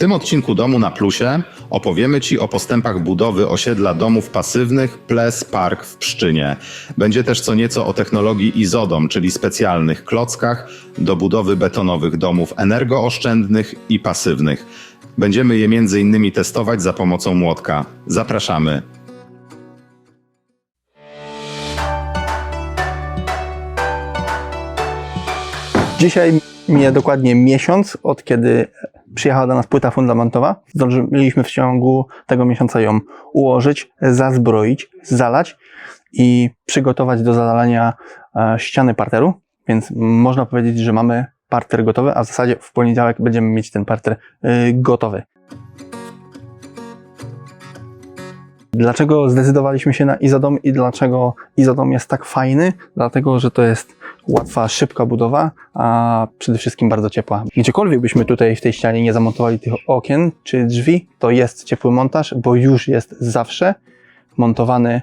tym odcinku Domu na Plusie opowiemy Ci o postępach budowy osiedla domów pasywnych Ples Park w Pszczynie. Będzie też co nieco o technologii Izodom, czyli specjalnych klockach do budowy betonowych domów energooszczędnych i pasywnych. Będziemy je innymi testować za pomocą młotka. Zapraszamy. Dzisiaj mija dokładnie miesiąc, od kiedy przyjechała do nas płyta fundamentowa. Zdążyliśmy w ciągu tego miesiąca ją ułożyć, zazbroić, zalać i przygotować do zalania e, ściany parteru. Więc można powiedzieć, że mamy parter gotowy, a w zasadzie w poniedziałek będziemy mieć ten parter y, gotowy. Dlaczego zdecydowaliśmy się na Izodom i dlaczego Izodom jest tak fajny? Dlatego, że to jest łatwa, szybka budowa, a przede wszystkim bardzo ciepła. Gdziekolwiek byśmy tutaj w tej ścianie nie zamontowali tych okien czy drzwi, to jest ciepły montaż, bo już jest zawsze montowany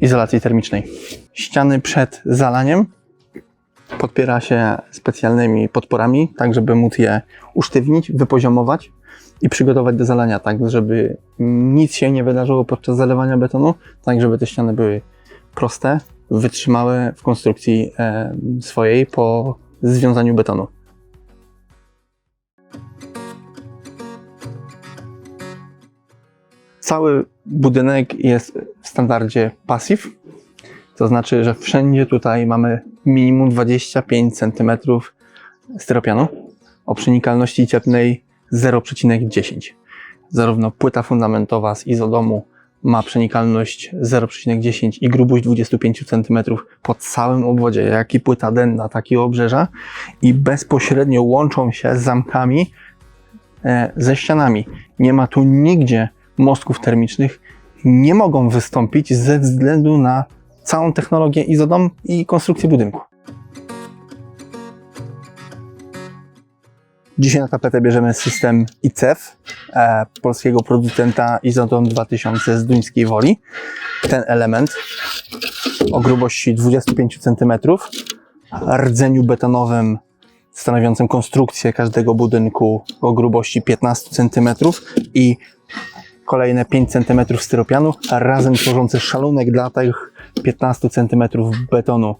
izolacji termicznej. Ściany przed zalaniem podpiera się specjalnymi podporami, tak żeby móc je usztywnić, wypoziomować i przygotować do zalania, tak żeby nic się nie wydarzyło podczas zalewania betonu, tak żeby te ściany były proste, wytrzymałe w konstrukcji e, swojej po związaniu betonu. Cały budynek jest w standardzie passive, to znaczy, że wszędzie tutaj mamy minimum 25 cm styropianu o przenikalności cieplnej 0,10. Zarówno płyta fundamentowa z izodomu ma przenikalność 0,10 i grubość 25 cm po całym obwodzie, jak i płyta denna, tak i obrzeża i bezpośrednio łączą się z zamkami e, ze ścianami. Nie ma tu nigdzie mostków termicznych, nie mogą wystąpić ze względu na całą technologię izodom i konstrukcję budynku. Dzisiaj na tapetę bierzemy system ICEF, e, polskiego producenta Izodom 2000 z Duńskiej Woli. Ten element o grubości 25 cm, rdzeniu betonowym stanowiącym konstrukcję każdego budynku o grubości 15 cm i kolejne 5 cm styropianu, razem tworzący szalunek dla tych 15 cm betonu.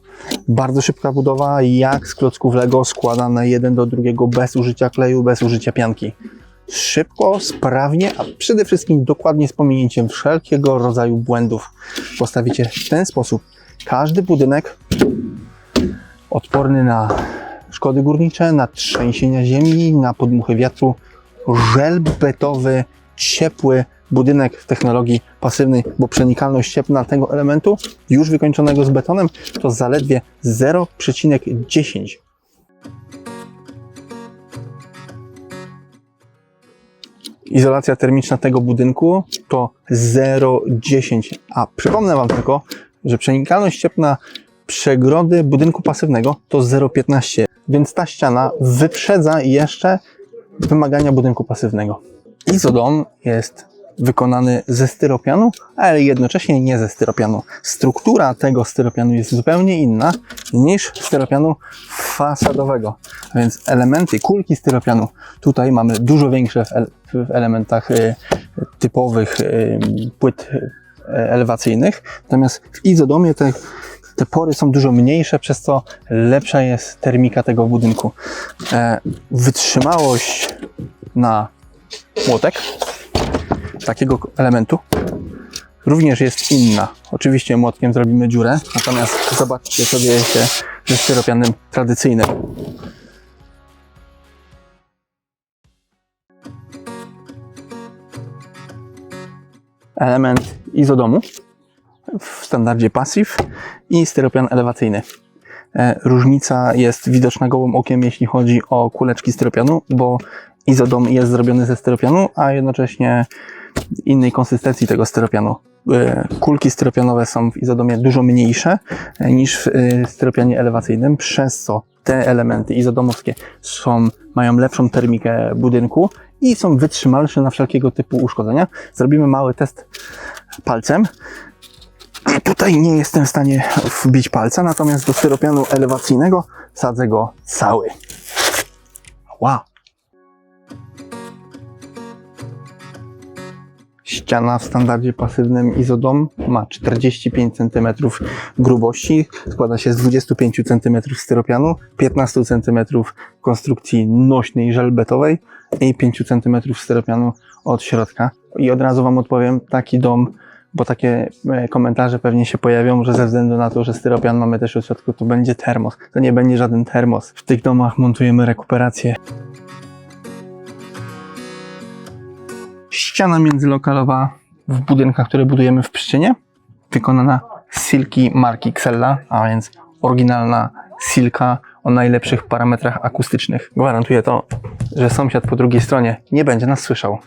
Bardzo szybka budowa, jak z klocków Lego, składane jeden do drugiego bez użycia kleju, bez użycia pianki. Szybko, sprawnie, a przede wszystkim dokładnie z pominięciem wszelkiego rodzaju błędów. Postawicie w ten sposób każdy budynek odporny na szkody górnicze, na trzęsienia ziemi, na podmuchy wiatru, żelbetowy, ciepły budynek w technologii pasywnej, bo przenikalność cieplna tego elementu już wykończonego z betonem to zaledwie 0,10. Izolacja termiczna tego budynku to 0,10. A przypomnę Wam tylko, że przenikalność cieplna przegrody budynku pasywnego to 0,15, więc ta ściana wyprzedza jeszcze wymagania budynku pasywnego. Izodom jest wykonany ze styropianu, ale jednocześnie nie ze styropianu. Struktura tego styropianu jest zupełnie inna niż styropianu fasadowego. Więc elementy, kulki styropianu tutaj mamy dużo większe w, ele w elementach y, typowych y, płyt y, elewacyjnych. Natomiast w izodomie te, te pory są dużo mniejsze, przez co lepsza jest termika tego budynku. E, wytrzymałość na młotek takiego elementu również jest inna. Oczywiście młotkiem zrobimy dziurę, natomiast zobaczcie co dzieje się ze styropianem tradycyjnym. Element izodomu w standardzie passive i styropian elewacyjny. E, Różnica jest widoczna gołym okiem, jeśli chodzi o kuleczki styropianu, bo izodom jest zrobiony ze styropianu, a jednocześnie innej konsystencji tego styropianu. E, Kulki styropianowe są w izodomie dużo mniejsze e, niż w e, styropianie elewacyjnym, przez co te elementy izodomowskie są, mają lepszą termikę budynku i są wytrzymalsze na wszelkiego typu uszkodzenia. Zrobimy mały test palcem. Tutaj nie jestem w stanie wbić palca, natomiast do styropianu elewacyjnego sadzę go cały. Wow! Ściana w standardzie pasywnym Izodom ma 45 cm grubości, składa się z 25 cm styropianu, 15 cm konstrukcji nośnej żelbetowej i 5 cm styropianu od środka. I od razu Wam odpowiem, taki dom, bo takie e, komentarze pewnie się pojawią, że ze względu na to, że styropian mamy też w środku, to będzie termos. To nie będzie żaden termos. W tych domach montujemy rekuperację. Ściana międzylokalowa w budynkach, które budujemy w Pszczynie, wykonana z silki marki Xella, a więc oryginalna silka o najlepszych parametrach akustycznych. Gwarantuję to, że sąsiad po drugiej stronie nie będzie nas słyszał.